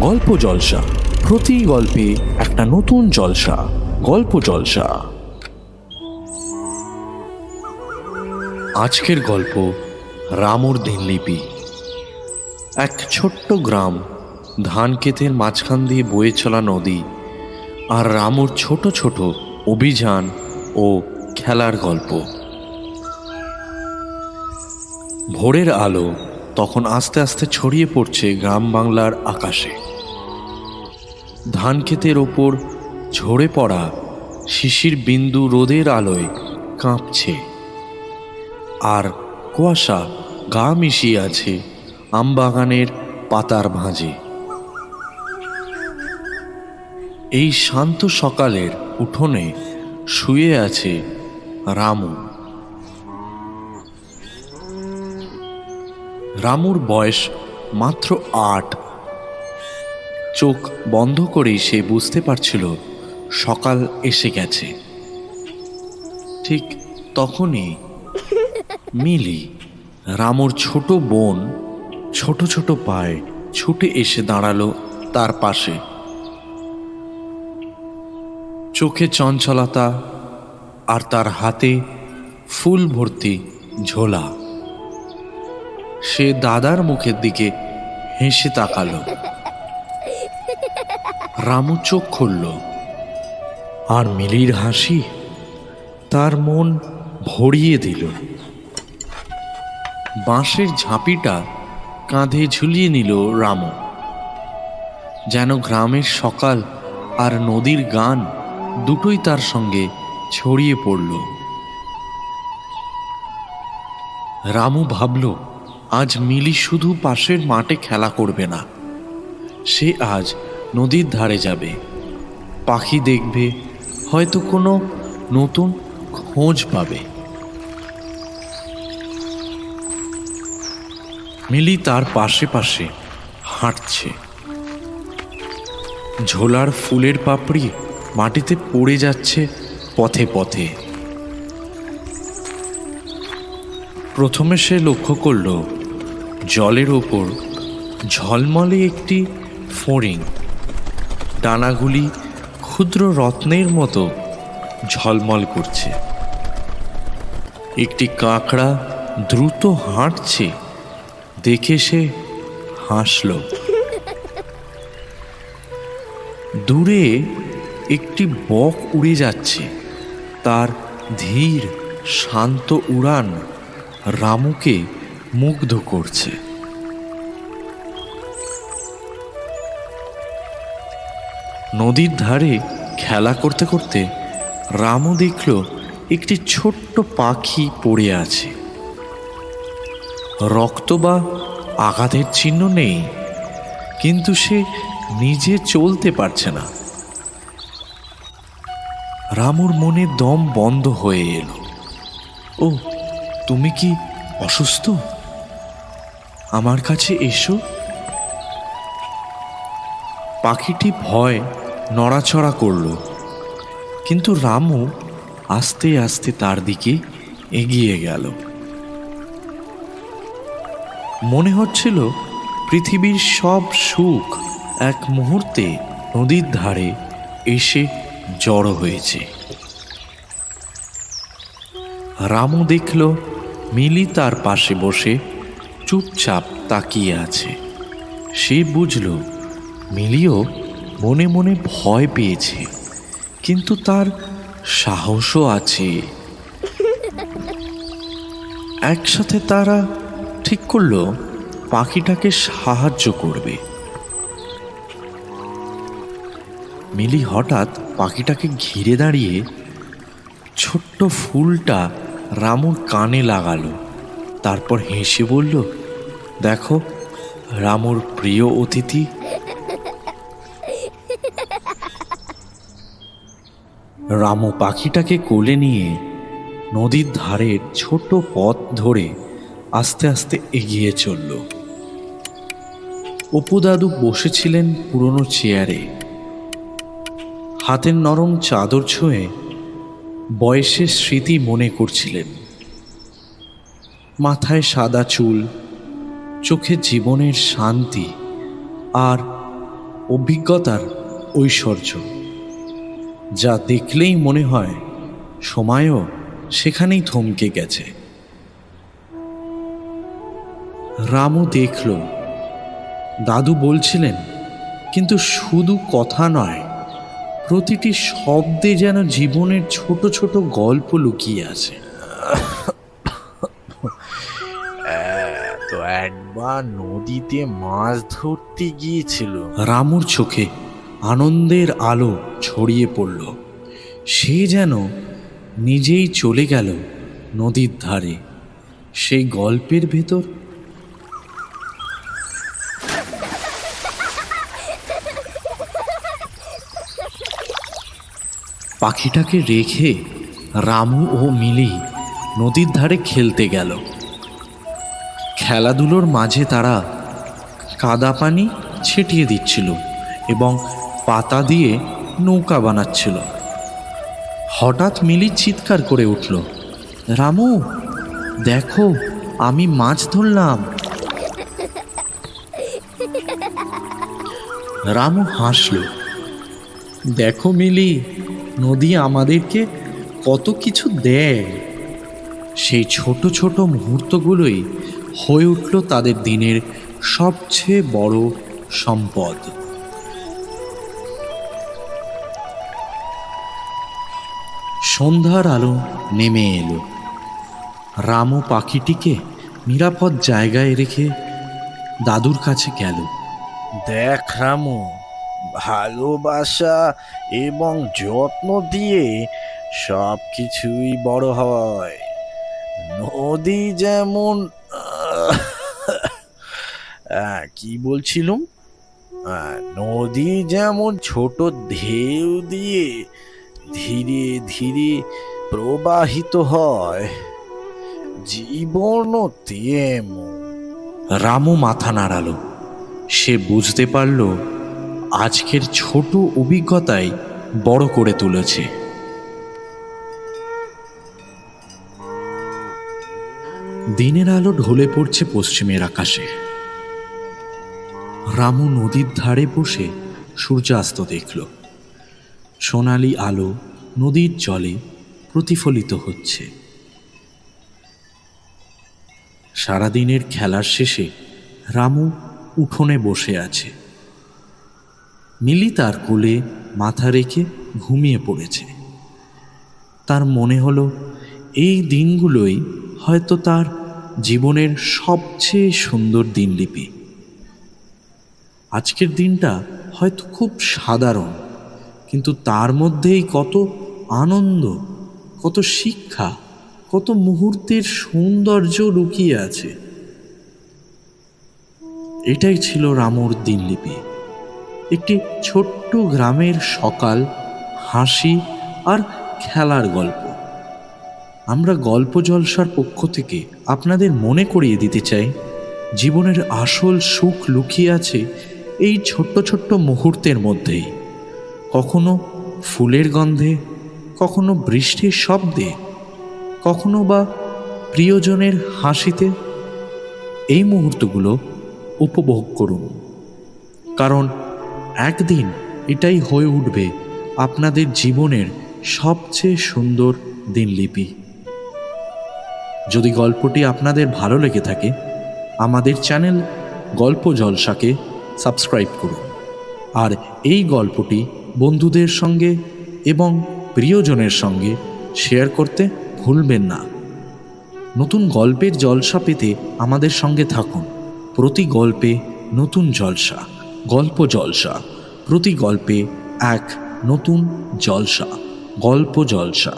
গল্প জলসা। প্রতি গল্পে একটা নতুন জলসা। গল্প জলসা। আজকের গল্প রামুর দিনলিপি এক ছোট্ট গ্রাম ধান ক্ষেতের মাঝখান দিয়ে বয়ে চলা নদী আর রামুর ছোট ছোট অভিযান ও খেলার গল্প। ভোরের আলো তখন আস্তে আস্তে ছড়িয়ে পড়ছে গ্রাম বাংলার আকাশে। ধান ক্ষেতের ওপর ঝরে পড়া শিশির বিন্দু রোদের আলোয় কাঁপছে। আর কুয়াশা গা মিশিয়ে আছে আমবাগানের পাতার ভাঁজে এই শান্ত সকালের উঠোনে শুয়ে আছে রামু। রামুর বয়স মাত্র আট। চোখ বন্ধ করেই সে বুঝতে পারছিল, সকাল এসে গেছে। ঠিক তখনই মিলি, রামুর ছোট বোন, ছোট ছোট পায়ে ছুটে এসে দাঁড়াল তার পাশে। চোখে চঞ্চলতা আর তার হাতে ফুল ভর্তি ঝোলা। সে দাদার মুখের দিকে হেসে তাকালো। রামু চোখ খুলল। আর মিলির হাসি তার মন ভরিয়ে দিল। বাঁশের ঝাঁপিটা কাঁধে ঝুলিয়ে নিল রামু। যেন গ্রামের সকাল আর নদীর গান দুটোই তার সঙ্গে ছড়িয়ে পড়ল। রামু ভাবল আজ মিলি শুধু পাশের মাঠে খেলা করবে না সে আজ নদীর ধারে যাবে। পাখি দেখবে, হয়তো কোনো নতুন খোঁজ পাবে। মিলি তার পাশে পাশে হাঁটছে। ঝোলার ফুলের পাপড়ি মাটিতে পড়ে যাচ্ছে পথে পথে। প্রথমে সে লক্ষ্য করল, জলের ওপর ঝলমলে একটি ফড়িং ডানাগুলি ক্ষুদ্র রত্নের মতো ঝলমল করছে। একটি কাঁকড়া দ্রুত হাঁটছে, দেখে সে হাসল। দূরে একটি বক উড়ে যাচ্ছে, তার ধীর, শান্ত উড়ান রামুকে মুগ্ধ করছে। নদীর ধারে খেলা করতে করতে রামু দেখল একটি ছোট্ট পাখি পড়ে আছে। রক্ত বা আঘাতের চিহ্ন নেই, কিন্তু সে নিজে চলতে পারছে না। রামুর মনে দম বন্ধ হয়ে এলো। ও, তুমি কি অসুস্থ? আমার কাছে এসো। পাখিটি ভয় নড়াচড়া করল। কিন্তু রামু আস্তে আস্তে তার দিকে এগিয়ে গেল। মনে হচ্ছিল পৃথিবীর সব সুখ এক মুহূর্তে নদীর ধারে এসে জড়ো হয়েছে। রামু দেখল মিলি তার পাশে বসে চুপচাপ তাকিয়ে আছে। সে বুঝল মিলিও মনে মনে ভয় পেয়েছে, কিন্তু তার সাহসও আছে। একসাথে তারা ঠিক করল, পাখিটাকে সাহায্য করবে। মিলি হঠাৎ পাখিটাকে ঘিরে দাঁড়িয়ে ছোট্ট ফুলটা রামুর কানে লাগালো। তারপর হেসে বলল, দেখো, রামুর প্রিয় অতিথি রামু পাখিটাকে কোলে নিয়ে নদীর ধারের ছোট পথ ধরে আস্তে আস্তে এগিয়ে চলল। অপু দাদু বসেছিলেন পুরনো চেয়ারে। হাতের নরম চাদর ছুঁয়ে বয়সের স্মৃতি মনে করছিলেন। মাথায় সাদা চুল, চোখে জীবনের শান্তি আর অভিজ্ঞতার ঐশ্বর্য। যা দেখলেই মনে হয় সময়ও সেখানেই থমকে গেছে। রামু দেখল। দাদু বলছিলেন কিন্তু শুধু কথা নয় প্রতিটি শব্দে যেন জীবনের ছোট ছোট গল্প লুকিয়ে আছে। তো একবার নদীতে মাছ ধরতে গিয়েছিল। রামুর চোখে আনন্দের আলো ছড়িয়ে পড়ল। সে যেন নিজেই চলে গেল নদীর ধারে। সেই গল্পের ভেতর পাখিটাকে রেখে রামু ও মিলি নদীর ধারে খেলতে গেল। খেলাধুলোর মাঝে তারা কাদা পানি ছিটিয়ে দিচ্ছিল এবং পাতা দিয়ে নৌকা বানাচ্ছিল। হঠাৎ মিলি চিৎকার করে উঠল, রামু, দেখো, আমি মাছ ধরলাম। রামু হাসল, দেখো মিলি, নদী আমাদেরকে কত কিছু দেয়। সেই ছোট ছোট মুহূর্তগুলোই হয়ে উঠল তাদের দিনের সবচেয়ে বড় সম্পদ। সন্ধ্যার আলো নেমে এলো। রামু পাখিটিকে নিরাপদ জায়গায় রেখে দাদুর কাছে গেল। দেখ রামু, ভালোবাসা এবং যত্ন দিয়ে সব কিছুই বড় হয়। নদী যেমন কি বলছিলাম? নদী যেমন ছোট ঢেউ দিয়ে ধীরে ধীরে প্রবাহিত হয়। তেমন রামু মাথা নাড়ালো। সে বুঝতে পারল, আজকের ছোট অভিজ্ঞতাই বড় করে তুলেছে। দিনের আলো ঢলে পড়ছে পশ্চিমের আকাশে। রামু নদীর ধারে বসে সূর্যাস্ত দেখল। সোনালি আলো নদীর জলে প্রতিফলিত হচ্ছে। সারাদিনের খেলার শেষে রামু উঠোনে বসে আছে। মিলি তার কোলে মাথা রেখে ঘুমিয়ে পড়েছে। তার মনে হলো, এই দিনগুলোই হয়তো তার জীবনের সবচেয়ে সুন্দর দিনলিপি। আজকের দিনটা হয়তো খুব সাধারণ। কিন্তু তার মধ্যেই কত আনন্দ, কত শিক্ষা, কত মুহূর্তের সৌন্দর্য লুকিয়ে আছে। এটাই ছিল রামুর দিনলিপি। একটি ছোট্ট গ্রামের সকাল, হাসি আর খেলার গল্প। আমরা গল্প জলসার পক্ষ থেকে আপনাদের মনে করিয়ে দিতে চাই, জীবনের আসল সুখ লুকিয়ে আছে এই ছোট্ট ছোট্ট মুহূর্তের মধ্যেই। কখনো ফুলের গন্ধে, কখনো বৃষ্টির শব্দে, কখনো বা প্রিয়জনের হাসিতে, এই মুহূর্তগুলো উপভোগ করুন। কারণ একদিন এটাই হয়ে উঠবে আপনাদের জীবনের সবচেয়ে সুন্দর দিনলিপি। যদি গল্পটি আপনাদের ভালো লেগে থাকে, আমাদের চ্যানেল গল্প জলসাকে সাবস্ক্রাইব করুন। আর এই গল্পটি বন্ধুদের সঙ্গে এবং প্রিয়জনের সঙ্গে শেয়ার করতে ভুলবেন না। নতুন গল্পের জলসা পেতে আমাদের সঙ্গে থাকুন। প্রতি গল্পে নতুন জলসা, গল্প জলসা। প্রতি গল্পে এক নতুন জলসা, গল্প জলসা।